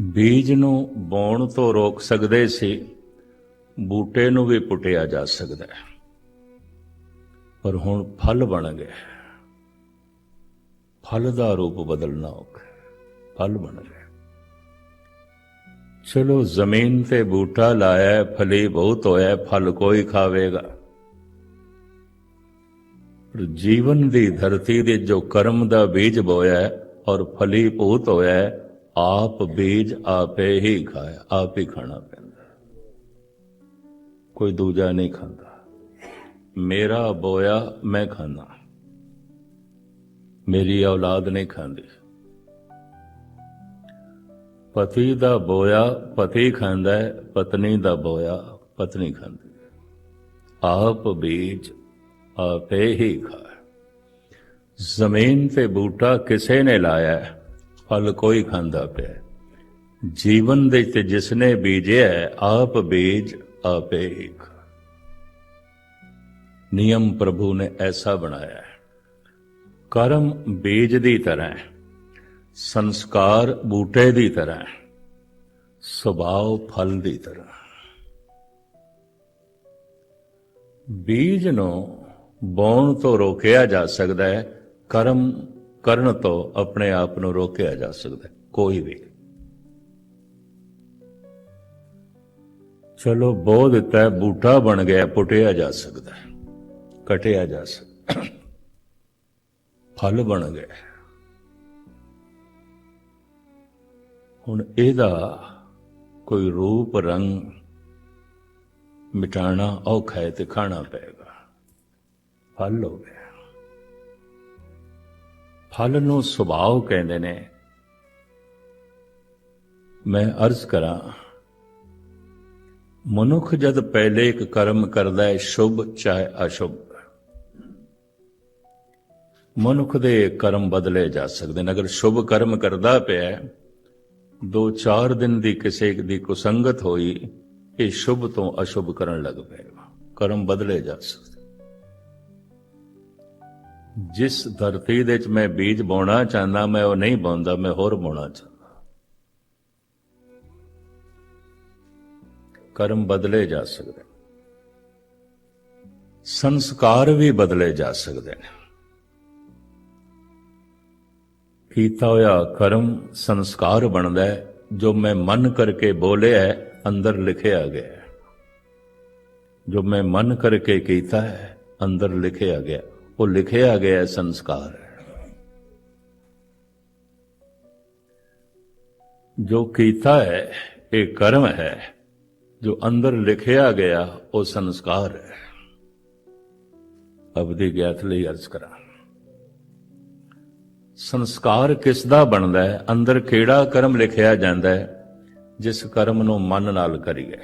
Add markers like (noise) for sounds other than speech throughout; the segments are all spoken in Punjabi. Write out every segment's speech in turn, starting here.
ਬੀਜ ਨੂੰ ਬੋਣ ਤੋਂ ਰੋਕ ਸਕਦੇ ਸੀ ਬੂਟੇ ਨੂੰ ਵੀ ਪੁੱਟਿਆ ਜਾ ਸਕਦਾ ਹੈ। ਪਰ ਹੁਣ ਫਲ ਬਣ ਗਿਆ ਫਲ ਦਾ ਰੂਪ ਬਦਲਣਾ ਔਖਾ ਫਲ ਬਣ ਗਿਆ ਚਲੋ ਜ਼ਮੀਨ ਤੇ ਬੂਟਾ ਲਾਇਆ ਹੈ, ਫਲੀ ਬਹੁਤ ਹੋਇਆ ਫਲ ਕੋਈ ਖਾਵੇਗਾ। ਪਰ ਜੀਵਨ ਦੀ ਧਰਤੀ ਦੇ ਜੋ ਕਰਮ ਦਾ ਬੀਜ ਬੋਇਆ ਹੈ ਔਰ ਫਲੀ ਭੂਤ ਹੋਇਆ ਆਪ ਬੀਜ ਆਪੇ ਹੀ ਖਾਇਆ ਆਪ ਹੀ ਖਾਣਾ ਪੈਂਦਾ। ਕੋਈ ਦੂਜਾ ਨਹੀਂ ਖਾਂਦਾ। ਮੇਰਾ ਬੋਇਆ ਮੈਂ ਖਾਣਾ ਮੇਰੀ ਔਲਾਦ ਨਹੀਂ ਖਾਂਦੀ। ਪਤੀ ਦਾ ਬੋਇਆ ਪਤੀ ਖਾਂਦਾ ਹੈ ਪਤਨੀ ਦਾ ਬੋਇਆ ਪਤਨੀ ਖਾਂਦੀ ਆਪ ਬੀਜ ਆਪੇ ਹੀ ਖਾਏ ਜ਼ਮੀਨ ਤੇ ਬੂਟਾ ਕਿਸੇ ਨੇ ਲਾਇਆ ਹੈ, ਫਲ ਕੋਈ ਖਾਂਦਾ ਪਿਆ। ਜੀਵਨ ਦੇ ਤੇ ਜਿਸਨੇ ਬੀਜਿਆ ਆਪ ਬੀਜ ਆਪੇ ਹੀ ਨਿਯਮ ਪ੍ਰਭੂ ਨੇ ਐਸਾ ਬਣਾਇਆ ਹੈ। ਕਰਮ ਬੀਜ ਦੀ ਤਰ੍ਹਾਂ ਹੈ, ਸੰਸਕਾਰ ਬੂਟੇ ਦੀ ਤਰ੍ਹਾਂ ਹੈ, ਸੁਭਾਅ ਫਲ ਦੀ ਤਰ੍ਹਾਂ ਬੀਜ ਨੂੰ ਬੋਣ ਤੋਂ ਰੋਕਿਆ ਜਾ ਸਕਦਾ ਹੈ, ਕਰਮ ਕਰਨ ਤੋਂ ਆਪਣੇ ਆਪ ਨੂੰ ਰੋਕਿਆ ਜਾ ਸਕਦਾ ਕੋਈ ਵੀ। ਚਲੋ ਬੋ ਦਿੱਤਾ ਬੂਟਾ ਬਣ ਗਿਆ, ਪੁੱਟਿਆ ਜਾ ਸਕਦਾ ਕਟਿਆ ਜਾ ਸਕਦਾ ਫਲ ਬਣ ਗਿਆ ਹੁਣ ਇਹਦਾ ਕੋਈ ਰੂਪ, ਰੰਗ ਮਿਟਾਣਾ ਔਖਾ ਹੈ ਤੇ ਖਾਣਾ ਪਏਗਾ। ਫਲ ਹੋ ਗਿਆ। ਫਲ ਨੂੰ ਸੁਭਾਅ ਕਹਿੰਦੇ ਨੇ। ਮੈਂ ਅਰਜ਼ ਕਰਾਂ, ਮਨੁੱਖ ਜਦ ਪਹਿਲੇ ਇੱਕ ਕਰਮ ਕਰਦਾ ਹੈ, ਸ਼ੁਭ ਚਾਹੇ ਅਸ਼ੁਭ। ਮਨੁੱਖ ਦੇ ਕਰਮ ਬਦਲੇ ਜਾ ਸਕਦੇ ਨੇ। ਅਗਰ ਸ਼ੁਭ ਕਰਮ ਕਰਦਾ ਪਿਆ ਦੋ ਚਾਰ ਦਿਨ ਦੀ ਕਿਸੇ ਦੀ ਕੁਸੰਗਤ ਹੋਈ, ਇਹ ਸ਼ੁਭ ਤੋਂ ਅਸ਼ੁਭ ਕਰਨ ਲੱਗ ਪਏਗਾ। ਕਰਮ ਬਦਲੇ ਜਾ ਸਕਦੇ ਜਿਸ ਧਰਤੀ ਦੇ ਵਿੱਚ ਮੈਂ ਬੀਜ ਬੋਣਾ ਚਾਹੁੰਦਾ, ਮੈਂ ਉਹ ਨਹੀਂ ਬੋਂਦਾ, ਮੈਂ ਹੋਰ ਬੋਣਾ ਚਾਹੁੰਦਾ। ਕਰਮ ਬਦਲੇ ਜਾ ਸਕਦੇ ਸੰਸਕਾਰ ਵੀ ਬਦਲੇ ਜਾ ਸਕਦੇ ਨੇ। ਕੀਤਾ ਹੋਇਆ ਕਰਮ ਸੰਸਕਾਰ ਬਣਦਾ ਹੈ, ਜੋ ਮੈਂ ਮਨ ਕਰਕੇ ਬੋਲਿਆ ਹੈ, ਅੰਦਰ ਲਿਖਿਆ ਗਿਆ ਜੋ ਮੈਂ ਮਨ ਕਰਕੇ ਕੀਤਾ ਹੈ, ਅੰਦਰ ਲਿਖਿਆ ਗਿਆ ਉਹ ਲਿਖਿਆ ਗਿਆ ਸੰਸਕਾਰ ਹੈ। ਜੋ ਕੀਤਾ ਹੈ, ਇਹ ਕਰਮ ਹੈ। ਜੋ ਅੰਦਰ ਲਿਖਿਆ ਗਿਆ, ਉਹ ਸੰਸਕਾਰ ਹੈ। ਅਬਦੀ ਗਿਆਤ ਲਈ ਅਰਜ਼ ਕਰਾਂ। ਸੰਸਕਾਰ ਕਿਸ ਦਾ ਬਣਦਾ ਹੈ? ਅੰਦਰ ਕਿਹੜਾ ਕਰਮ ਲਿਖਿਆ ਜਾਂਦਾ ਹੈ, ਜਿਸ ਕਰਮ ਨੂੰ ਮਨ ਨਾਲ ਕਰੀਏ?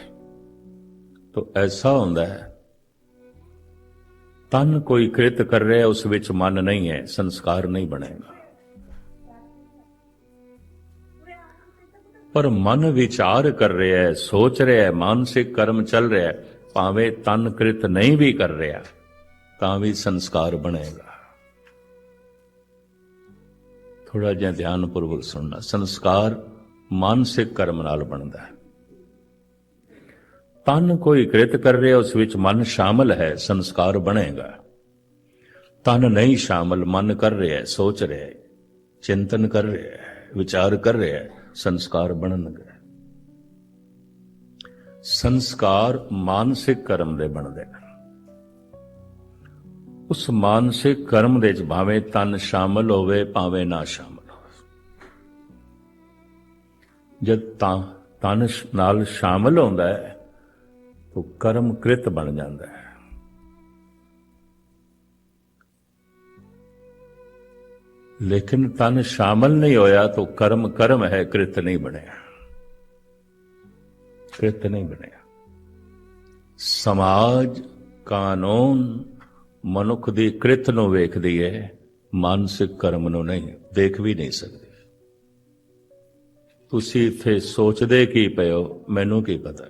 ਤੋ ਐਸਾ ਹੁੰਦਾ ਹੈ ਤਨ ਕੋਈ ਕ੍ਰਿਤ ਕਰ ਰਿਹਾ ਉਸ ਵਿੱਚ ਮਨ ਨਹੀਂ ਹੈ, ਸੰਸਕਾਰ ਨਹੀਂ ਬਣੇਗਾ। ਪਰ ਮਨ ਵਿਚਾਰ ਕਰ ਰਿਹਾ ਹੈ, ਸੋਚ ਰਿਹਾ ਹੈ, ਮਾਨਸਿਕ ਕਰਮ ਚੱਲ ਰਿਹਾ ਹੈ, ਭਾਵੇਂ ਤਨ ਕ੍ਰਿਤ ਨਹੀਂ ਵੀ ਕਰ ਰਿਹਾ, ਤਾਂ ਵੀ ਸੰਸਕਾਰ ਬਣੇਗਾ। ਥੋੜਾ ਜਿਹਾ ਧਿਆਨਪੂਰਵਕ ਸੁਣਨਾ, ਸੰਸਕਾਰ ਮਾਨਸਿਕ ਕਰਮ ਨਾਲ ਬਣਦਾ ਹੈ। ਤਨ ਕੋਈ ਕ੍ਰਿਤ ਕਰ ਰਿਹਾ ਉਸ ਵਿੱਚ ਮਨ ਸ਼ਾਮਲ ਹੈ, ਸੰਸਕਾਰ ਬਣੇਗਾ। ਤਨ ਨਹੀਂ ਸ਼ਾਮਲ, ਮਨ ਕਰ ਰਿਹਾ ਹੈ, ਸੋਚ ਰਿਹਾ ਹੈ, ਚਿੰਤਨ ਕਰ ਰਿਹਾ ਹੈ, ਵਿਚਾਰ ਕਰ ਰਿਹਾ ਹੈ, ਸੰਸਕਾਰ ਬਣਨਗੇ। ਸੰਸਕਾਰ ਮਾਨਸਿਕ ਕਰਮ ਦੇ ਬਣਦੇ ਨੇ ਉਸ ਮਾਨਸਿਕ ਕਰਮ ਦੇ ਵਿੱਚ ਭਾਵੇਂ ਤਨ ਸ਼ਾਮਲ ਹੋਵੇ, ਭਾਵੇਂ ਨਾ ਸ਼ਾਮਲ ਹੋਵੇ। ਜਦ ਤਾਂ ਤਨ ਨਾਲ ਸ਼ਾਮਲ ਹੁੰਦਾ ਹੈ ਤਾਂ ਕਰਮ ਕ੍ਰਿਤ ਬਣ ਜਾਂਦਾ ਹੈ। ਲੇਕਿਨ ਤਨ ਸ਼ਾਮਲ ਨਹੀਂ ਹੋਇਆ ਤਾਂ ਕਰਮ ਕਰਮ ਹੈ, ਕ੍ਰਿਤ ਨਹੀਂ ਬਣਿਆ। ਕ੍ਰਿਤ ਨਹੀਂ ਬਣਿਆ। ਸਮਾਜ, ਕਾਨੂੰਨ ਮਨੁੱਖ ਦੀ ਕ੍ਰਿਤ ਨੂੰ ਵੇਖਦੀ ਹੈ, ਮਾਨਸਿਕ ਕਰਮ ਨੂੰ ਨਹੀਂ, ਦੇਖ ਵੀ ਨਹੀਂ ਸਕਦੀ। ਤੁਸੀਂ ਇੱਥੇ ਸੋਚਦੇ ਕੀ ਪਏ ਹੋ? ਮੈਨੂੰ ਕੀ ਪਤਾ?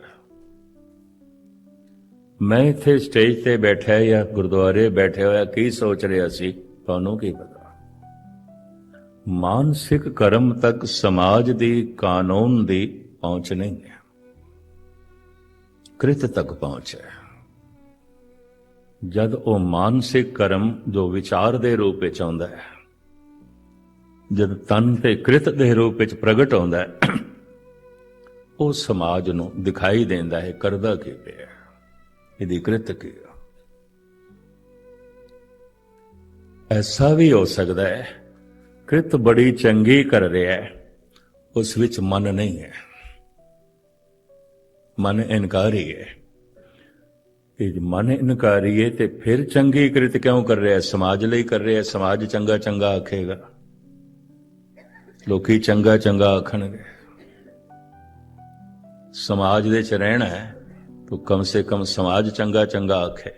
ਮੈਂ ਇੱਥੇ ਸਟੇਜ ਤੇ ਬੈਠਾ ਜਾਂ ਗੁਰਦੁਆਰੇ ਬੈਠੇ ਹੋਇਆ ਕੀ ਸੋਚ ਰਿਹਾ ਸੀ? ਤੁਹਾਨੂੰ ਕੀ ਪਤਾ? ਮਾਨਸਿਕ ਕਰਮ ਤੱਕ ਸਮਾਜ ਦੀ ਕਾਨੂੰਨ ਦੀ ਪਹੁੰਚ ਨਹੀਂ ਹੈ। ਕ੍ਰਿਤ ਤੱਕ ਪਹੁੰਚ ਹੈ। ਜਦ ਉਹ ਮਾਨਸਿਕ ਕਰਮ ਜੋ ਵਿਚਾਰ ਦੇ ਰੂਪ ਵਿੱਚ ਆਉਂਦਾ ਹੈ, ਜਦ ਤਨ ਤੇ ਕ੍ਰਿਤ ਦੇ ਰੂਪ ਵਿੱਚ ਪ੍ਰਗਟ ਆਉਂਦਾ ਹੈ, ਉਹ ਸਮਾਜ ਨੂੰ ਦਿਖਾਈ ਦਿੰਦਾ ਹੈ, ਕਰਦਾ ਕੀ ਪਿਆ ਇਹਦੀ ਕ੍ਰਿਤ ਕੀ ਐਸਾ ਵੀ ਹੋ ਸਕਦਾ ਹੈ, ਕ੍ਰਿਤ ਬੜੀ ਚੰਗੀ ਕਰ ਰਿਹਾ ਹੈ, ਉਸ ਵਿੱਚ ਮਨ ਨਹੀਂ ਹੈ। ਮਨ ਇਨਕਾਰੀ ਹੈ। ਇਹ ਮਨ ਇਨਕਾਰੀ ਹੈ ਤੇ ਫਿਰ ਚੰਗੀ ਕ੍ਰਿਤ ਕਿਉਂ ਕਰ ਰਿਹਾ ਸਮਾਜ ਲਈ ਕਰ ਰਿਹਾ ਸਮਾਜ ਚੰਗਾ ਚੰਗਾ ਆਖੇਗਾ। ਲੋਕੀ ਚੰਗਾ ਚੰਗਾ ਆਖਣਗੇ। ਸਮਾਜ ਦੇ ਚ ਰਹਿਣਾ ਹੈ ਤਾਂ ਕਮ ਸੇ ਕਮ ਸਮਾਜ ਚੰਗਾ ਚੰਗਾ ਆਖੇ।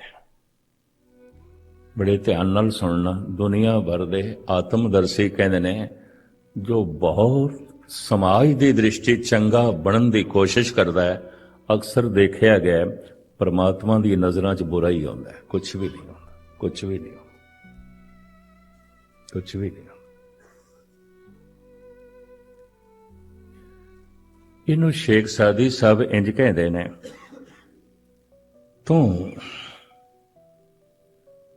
ਬੜੇ ਧਿਆਨ ਨਾਲ ਸੁਣਨਾ, ਦੁਨੀਆ ਭਰ ਦੇ ਆਤਮਦਰਸ਼ੀ ਕਹਿੰਦੇ ਨੇ, ਜੋ ਬਹੁਤ ਸਮਾਜ ਦੀ ਦ੍ਰਿਸ਼ਟੀ ਚੰਗਾ ਬਣਨ ਦੀ ਕੋਸ਼ਿਸ਼ ਕਰਦਾ ਹੈ, ਅਕਸਰ ਦੇਖਿਆ ਗਿਆ ਪਰਮਾਤਮਾ ਦੀ ਨਜ਼ਰਾਂ 'ਚ ਬੁਰਾ ਹੀ ਆਉਂਦਾ ਹੈ। ਕੁਝ ਵੀ ਨਹੀਂ ਆਉਂਦਾ ਕੁਝ ਵੀ ਨਹੀਂ ਆਉਂਦਾ ਕੁਝ ਵੀ ਨਹੀਂ ਇਹਨੂੰ ਸ਼ੇਖ ਸਾਦੀ ਸਾਹਿਬ ਇੰਜ ਕਹਿੰਦੇ ਨੇ ਤੂੰ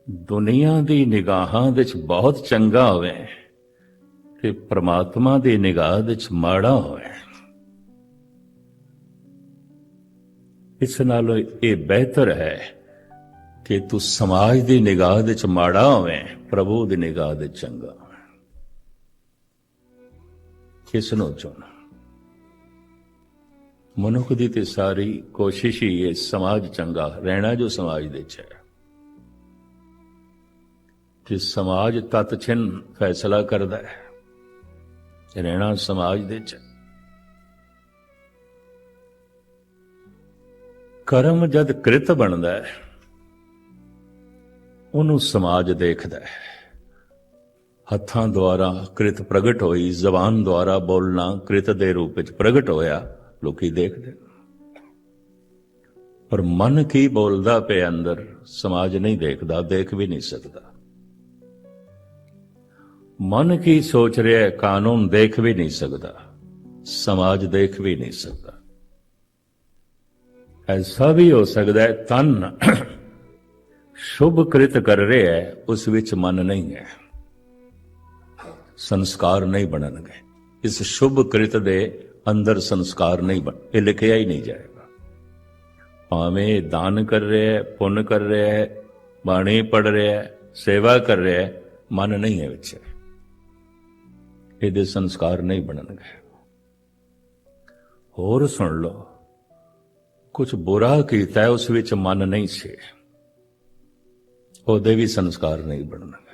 ਦੁਨੀਆ ਦੀ ਨਿਗਾਹਾਂ ਵਿੱਚ ਬਹੁਤ ਚੰਗਾ ਹੋਵੇ ਤੇ ਪ੍ਰਮਾਤਮਾ ਦੀ ਨਿਗਾਹ ਵਿੱਚ ਮਾੜਾ ਹੋਵੇ। ਇਸ ਨਾਲੋਂ ਇਹ ਬਿਹਤਰ ਹੈ ਕਿ ਤੂੰ ਸਮਾਜ ਦੀ ਨਿਗਾਹ ਵਿੱਚ ਮਾੜਾ ਹੋਵੇ, ਪ੍ਰਭੂ ਦੀ ਨਿਗਾਹ ਵਿੱਚ ਚੰਗਾ ਹੋਵੇ। ਕਿਸ ਨੂੰ ਚੁਣ ਮਨੁੱਖ ਦੀ ਤੇ ਸਾਰੀ ਕੋਸ਼ਿਸ਼ ਹੀ ਹੈ ਸਮਾਜ ਚੰਗਾ, ਰਹਿਣਾ ਜੋ ਸਮਾਜ ਦੇ ਚ ਹੈ। ਕਿ ਸਮਾਜ ਤਤ ਛਿਨ ਫੈਸਲਾ ਕਰਦਾ ਹੈ। ਰਹਿਣਾ ਸਮਾਜ ਦੇ ਚ। ਕਰਮ ਜਦ ਕ੍ਰਿਤ ਬਣਦਾ ਹੈ, ਉਹਨੂੰ ਸਮਾਜ ਦੇਖਦਾ ਹੈ। ਹੱਥਾਂ ਦੁਆਰਾ ਕ੍ਰਿਤ ਪ੍ਰਗਟ ਹੋਈ, ਜ਼ਬਾਨ ਦੁਆਰਾ ਬੋਲਣਾ ਕ੍ਰਿਤ ਦੇ ਰੂਪ ਵਿੱਚ ਪ੍ਰਗਟ ਹੋਇਆ ਲੋਕੀ ਦੇਖਦੇ ਪਰ ਮਨ ਕੀ ਬੋਲਦਾ ਪਿਆ ਅੰਦਰ, ਸਮਾਜ ਨਹੀਂ ਦੇਖਦਾ, ਦੇਖ ਵੀ ਨਹੀਂ ਸਕਦਾ। ਮਨ ਕੀ ਸੋਚ ਰਿਹਾ ਕਾਨੂੰਨ ਦੇਖ ਵੀ ਨਹੀਂ ਸਕਦਾ, ਸਮਾਜ ਦੇਖ ਵੀ ਨਹੀਂ ਸਕਦਾ। ਐਸਾ ਵੀ ਹੋ ਸਕਦਾ ਹੈ, ਤਨ (clears throat) ਸ਼ੁਭ ਕ੍ਰਿਤ ਕਰ ਰਿਹਾ ਹੈ, ਉਸ ਵਿੱਚ ਮਨ ਨਹੀਂ ਹੈ। ਸੰਸਕਾਰ ਨਹੀਂ ਬਣਨਗੇ। ਇਸ ਸ਼ੁਭ ਕ੍ਰਿਤ ਦੇ ਅੰਦਰ ਸੰਸਕਾਰ ਨਹੀਂ ਬਣ, ਇਹ ਲਿਖਿਆ ਹੀ ਨਹੀਂ ਜਾਏਗਾ। ਭਾਵੇਂ ਦਾਨ ਕਰ ਰਿਹਾ ਹੈ, ਪੁੰਨ ਕਰ ਰਿਹਾ ਹੈ, ਬਾਣੀ ਪੜ ਰਿਹਾ ਹੈ, ਸੇਵਾ ਕਰ ਰਿਹਾ ਹੈ, ਮਨ ਨਹੀਂ ਹੈ ਵਿੱਚ। ਇਹਦੇ ਸੰਸਕਾਰ ਨਹੀਂ ਬਣਨਗੇ। ਹੋਰ ਸੁਣ ਲਓ ਕੁਝ ਬੁਰਾ ਕੀਤਾ ਹੈ, ਉਸ ਵਿੱਚ ਮਨ ਨਹੀਂ ਸੀ। ਉਹਦੇ ਵੀ ਸੰਸਕਾਰ ਨਹੀਂ ਬਣਨਗੇ।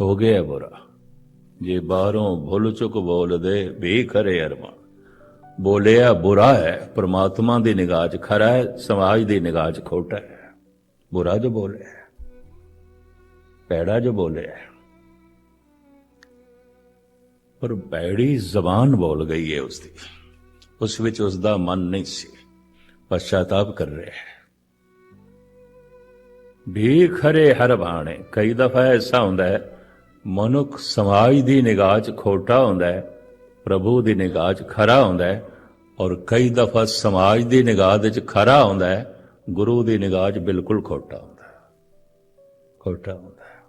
ਹੋ ਗਿਆ ਬੁਰਾ। ਜੇ ਬਾਹਰੋਂ ਭੁੱਲ ਚੁੱਕ ਬੋਲਦੇ, ਵੀ ਕਰੇ ਅਰਮਾਨ। ਬੋਲਿਆ ਬੁਰਾ ਹੈ, ਪ੍ਰਮਾਤਮਾ ਦੀ ਨਿਗਾਹ 'ਚ ਖਰਾ ਹੈ, ਸਮਾਜ ਦੀ ਨਿਗਾਹ 'ਚ ਖੋਟਾ ਹੈ। ਬੁਰਾ ਜੋ ਬੋਲਿਆ ਪੈੜਾ ਜੋ ਬੋਲਿਆ ਪਰ ਪੈੜੀ ਜ਼ਬਾਨ ਬੋਲ ਗਈ ਹੈ ਉਸ ਦੀ ਉਸ ਵਿੱਚ ਉਸ ਦਾ ਮਨ ਨਹੀਂ ਸੀ। ਪਛਤਾਪ ਕਰ ਰਿਹਾ ਹੈ। ਵੀ ਖਰੇ ਹਰ ਬਾਣੇ ਕਈ ਦਫਾ ਐਸਾ ਹੁੰਦਾ ਹੈ ਮਨੁੱਖ ਸਮਾਜ ਦੀ ਨਿਗਾਹ 'ਚ ਖੋਟਾ ਹੁੰਦਾ ਹੈ, ਪ੍ਰਭੂ ਦੀ ਨਿਗਾਹ 'ਚ ਖਰਾ ਹੁੰਦਾ ਹੈ ਔਰ ਕਈ ਦਫਾ ਸਮਾਜ ਦੀ ਨਿਗਾਹ ਦੇ 'ਚ ਖਰਾ ਹੁੰਦਾ ਹੈ, ਗੁਰੂ ਦੀ ਨਿਗਾਹ 'ਚ ਬਿਲਕੁਲ ਖੋਟਾ ਹੁੰਦਾ ਹੈ। ਖੋਟਾ ਹੁੰਦਾ ਹੈ।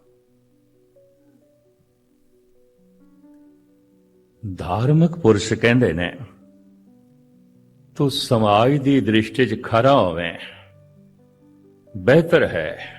ਧਾਰਮਿਕ ਪੁਰਸ਼ ਕਹਿੰਦੇ ਨੇ, ਤੂੰ ਸਮਾਜ ਦੀ ਦ੍ਰਿਸ਼ਟੀ 'ਚ ਖਰਾ ਹੋਵੇਂ, ਬਿਹਤਰ ਹੈ।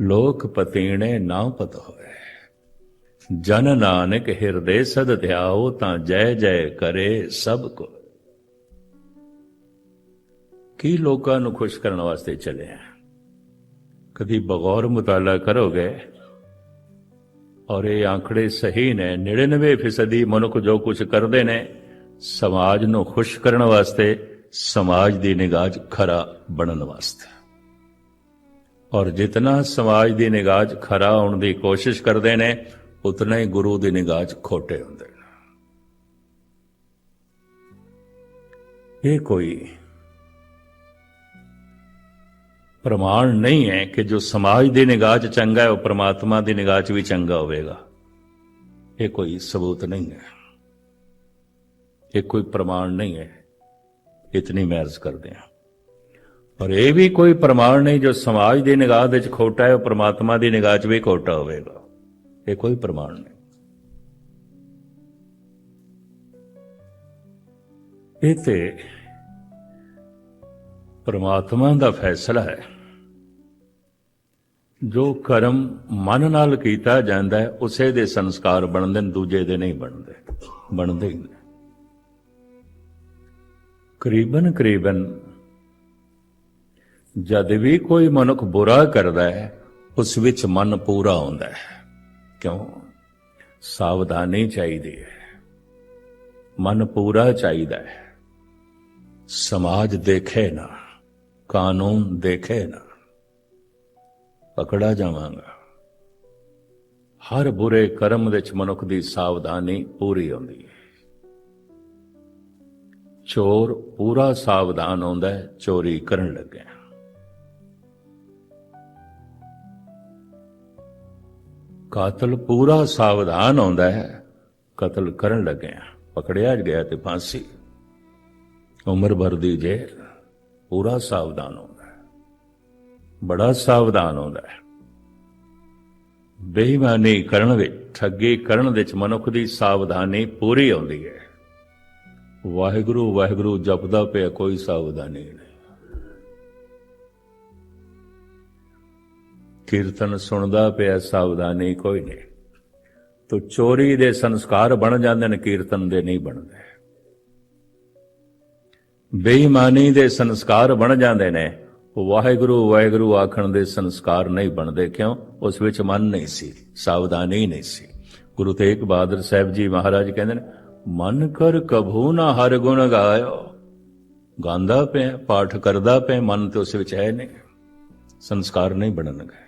ਲੋਕ ਪਤੀਣੇ ਨਾ ਪਤ ਹੋਏ ਜਨ ਨਾਨਕ ਹਿਰਦੇ ਸਦ ਧਿਆਓ, ਤਾਂ ਜੈ ਜੈ ਕਰੇ ਸਭ ਕੋ ਕੀ ਲੋਕਾਂ ਨੂੰ ਖੁਸ਼ ਕਰਨ ਵਾਸਤੇ ਚਲੇ ਆ? ਕਦੀ ਬਗੌਰ ਮੁਤਾਲਾ ਕਰੋਗੇ? ਔਰ ਇਹ ਆંકੜੇ ਸਹੀ ਨੇ। 99% ਮਨੁੱਖ ਜੋ ਕੁਝ ਕਰਦੇ ਨੇ, ਸਮਾਜ ਨੂੰ ਖੁਸ਼ ਕਰਨ ਵਾਸਤੇ ਸਮਾਜ ਦੀ ਨਿਗਾਹ 'ਚ ਖਰਾ ਬਣਨ ਵਾਸਤੇ। ਔਰ ਜਿਤਨਾ ਸਮਾਜ ਦੀ ਨਿਗਾਹ 'ਚ ਖਰਾ ਹੋਣ ਦੀ ਕੋਸ਼ਿਸ਼ ਕਰਦੇ ਨੇ, ਉਤਨਾ ਹੀ ਗੁਰੂ ਦੀ ਨਿਗਾਹ 'ਚ ਖੋਟੇ ਹੁੰਦੇ ਨੇ। ਇਹ ਕੋਈ ਪ੍ਰਮਾਣ ਨਹੀਂ ਹੈ ਕਿ ਜੋ ਸਮਾਜ ਦੀ ਨਿਗਾਹ 'ਚ ਚੰਗਾ ਹੈ, ਉਹ ਪ੍ਰਮਾਤਮਾ ਦੀ ਨਿਗਾਹ 'ਚ ਵੀ ਚੰਗਾ ਹੋਵੇਗਾ। ਇਹ ਕੋਈ ਸਬੂਤ ਨਹੀਂ ਹੈ। ਇਹ ਕੋਈ ਪ੍ਰਮਾਣ ਨਹੀਂ ਹੈ। ਇਤਨੀ ਮਹਿਰਜ ਕਰਦੇ ਹਾਂ। ਔਰ ਇਹ ਵੀ ਕੋਈ ਪ੍ਰਮਾਣ ਨਹੀਂ ਜੋ ਸਮਾਜ ਦੀ ਨਿਗਾਹ ਵਿੱਚ ਖੋਟਾ ਹੈ, ਉਹ ਪ੍ਰਮਾਤਮਾ ਦੀ ਨਿਗਾਹ 'ਚ ਵੀ ਖੋਟਾ ਹੋਵੇਗਾ। ਇਹ ਕੋਈ ਪ੍ਰਮਾਣ ਨਹੀਂ। ਇਹ ਤੇ ਪ੍ਰਮਾਤਮਾ ਦਾ ਫੈਸਲਾ ਹੈ। ਜੋ ਕਰਮ ਮਨ ਨਾਲ ਕੀਤਾ ਜਾਂਦਾ ਹੈ, ਉਸੇ ਦੇ ਸੰਸਕਾਰ ਬਣਦੇ ਨੇ, ਦੂਜੇ ਦੇ ਨਹੀਂ ਬਣਦੇ। ਬਣਦੇ ਹੀ ਨੇ। ਕਰੀਬਨ ਕਰੀਬਨ ਜਦ ਵੀ ਕੋਈ ਮਨੁੱਖ ਬੁਰਾ ਕਰਦਾ ਹੈ, ਉਸ ਵਿੱਚ ਮਨ ਪੂਰਾ ਹੁੰਦਾ ਹੈ। ਕਿਉਂ? ਸਾਵਧਾਨੀ ਚਾਹੀਦੀ ਹੈ। ਮਨ ਪੂਰਾ ਚਾਹੀਦਾ ਹੈ। ਸਮਾਜ ਦੇਖੇ ਨਾ, ਕਾਨੂੰਨ ਦੇਖੇ ਨਾ, ਪਕੜਾ ਜਾਵਾਂਗਾ। ਹਰ ਬੁਰੇ ਕਰਮ ਵਿੱਚ ਮਨੁੱਖ ਦੀ ਸਾਵਧਾਨੀ ਪੂਰੀ ਹੁੰਦੀ ਹੈ। ਚੋਰ ਪੂਰਾ ਸਾਵਧਾਨ ਹੁੰਦਾ ਹੈ, ਚੋਰੀ ਕਰਨ ਲੱਗਿਆ। ਕਾਤਲ ਪੂਰਾ ਸਾਵਧਾਨ ਆਉਂਦਾ ਹੈ। ਕਤਲ ਕਰਨ ਲੱਗਿਆ ਪਕੜਿਆ ਗਿਆ ਤੇ ਫਾਂਸੀ। ਉਮਰ ਭਰ ਦੀ ਜੇਲ ਪੂਰਾ ਸਾਵਧਾਨ ਆਉਂਦਾ ਹੈ। ਬੜਾ ਸਾਵਧਾਨ ਆਉਂਦਾ ਹੈ। ਬੇਈਮਾਨੀ ਕਰਨ ਵਿੱਚ, ਠੱਗੀ ਕਰਨ ਵਿੱਚ ਮਨੁੱਖ ਦੀ ਸਾਵਧਾਨੀ ਪੂਰੀ ਆਉਂਦੀ ਹੈ। ਵਾਹਿਗੁਰੂ ਵਾਹਿਗੁਰੂ ਜਪਦਾ ਪਿਆ ਕੋਈ ਸਾਵਧਾਨੀ ਨਹੀਂ। ਕੀਰਤਨ ਸੁਣਦਾ ਪਿਆ ਸਾਵਧਾਨੀ ਕੋਈ ਨਹੀਂ। ਤੋ ਚੋਰੀ ਦੇ ਸੰਸਕਾਰ ਬਣ ਜਾਂਦੇ ਨੇ, ਕੀਰਤਨ ਦੇ ਨਹੀਂ ਬਣਦੇ। ਬੇਈਮਾਨੀ ਦੇ ਸੰਸਕਾਰ ਬਣ ਜਾਂਦੇ ਨੇ, ਵਾਹਿਗੁਰੂ ਵਾਹਿਗੁਰੂ ਆਖਣ ਦੇ ਸੰਸਕਾਰ ਨਹੀਂ ਬਣਦੇ। ਕਿਉਂ? ਉਸ ਵਿੱਚ ਮਨ ਨਹੀਂ ਸੀ, ਸਾਵਧਾਨੀ ਨਹੀਂ ਸੀ। ਗੁਰੂ ਤੇਗ ਬਹਾਦਰ ਸਾਹਿਬ ਜੀ ਮਹਾਰਾਜ ਕਹਿੰਦੇ ਨੇ, ਮਨ ਕਰ ਕਭੂ ਨਾ ਹਰ ਗੁਣ ਗਾਇਓ। ਗਾਉਂਦਾ ਪਿਆ, ਪਾਠ ਕਰਦਾ ਪਿਆ, ਮਨ ਤੇ ਉਸ ਵਿੱਚ ਹੈ ਨਹੀਂ। ਸੰਸਕਾਰ ਨਹੀਂ ਬਣਨਗੇ।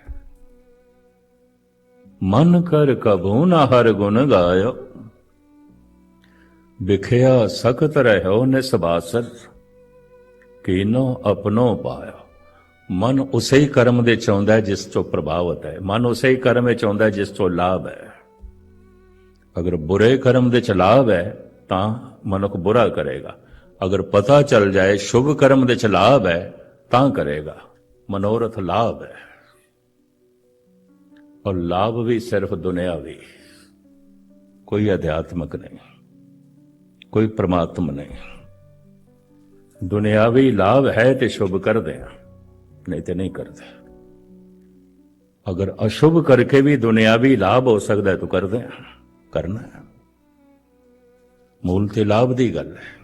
ਮਨ ਕਰ ਕਬੂ ਨਾ ਹਰ ਗੁਣ ਗਾਇਓ। ਵਿਖਿਆ ਸਖਤ ਰਹਿਓ ਨਿਸਬਾਸਰ ਕੀਨੋ ਆਪਣੋ ਪਾਇਓ। ਮਨ ਉਸੇ ਹੀ ਕਰਮ ਦੇ ਚਾਹੁੰਦਾ ਹੈ ਜਿਸ ਤੋਂ ਪ੍ਰਭਾਵਿਤ ਹੈ। ਮਨ ਉਸੇ ਹੀ ਕਰਮ ਵਿੱਚ ਆਉਂਦਾ ਜਿਸ ਤੋਂ ਲਾਭ ਹੈ। ਅਗਰ ਬੁਰੇ ਕਰਮ ਦੇ ਚ ਲਾਭ ਹੈ, ਤਾਂ ਮਨੁੱਖ ਬੁਰਾ ਕਰੇਗਾ। ਅਗਰ ਪਤਾ ਚੱਲ ਜਾਏ ਸ਼ੁਭ ਕਰਮ ਦੇ ਚ ਲਾਭ ਹੈ, ਤਾਂ ਕਰੇਗਾ। ਮਨੋਰਥ ਲਾਭ ਹੈ। ਔਰ ਲਾਭ ਵੀ ਸਿਰਫ ਦੁਨਿਆਵੀ ਕੋਈ ਅਧਿਆਤਮਕ ਨਹੀਂ, ਕੋਈ ਪ੍ਰਮਾਤਮ ਨਹੀਂ। ਦੁਨਿਆਵੀ ਲਾਭ ਹੈ ਤੇ ਸ਼ੁਭ ਕਰਦੇ ਆ, ਨਹੀਂ ਤੇ ਨਹੀਂ ਕਰਦੇ। ਅਗਰ ਅਸ਼ੁਭ ਕਰਕੇ ਵੀ ਦੁਨਿਆਵੀ ਲਾਭ ਹੋ ਸਕਦਾ ਤੂੰ ਕਰਦੇ ਆ, ਕਰਨਾ ਮੂਲ ਤੇ ਲਾਭ ਦੀ ਗੱਲ ਹੈ।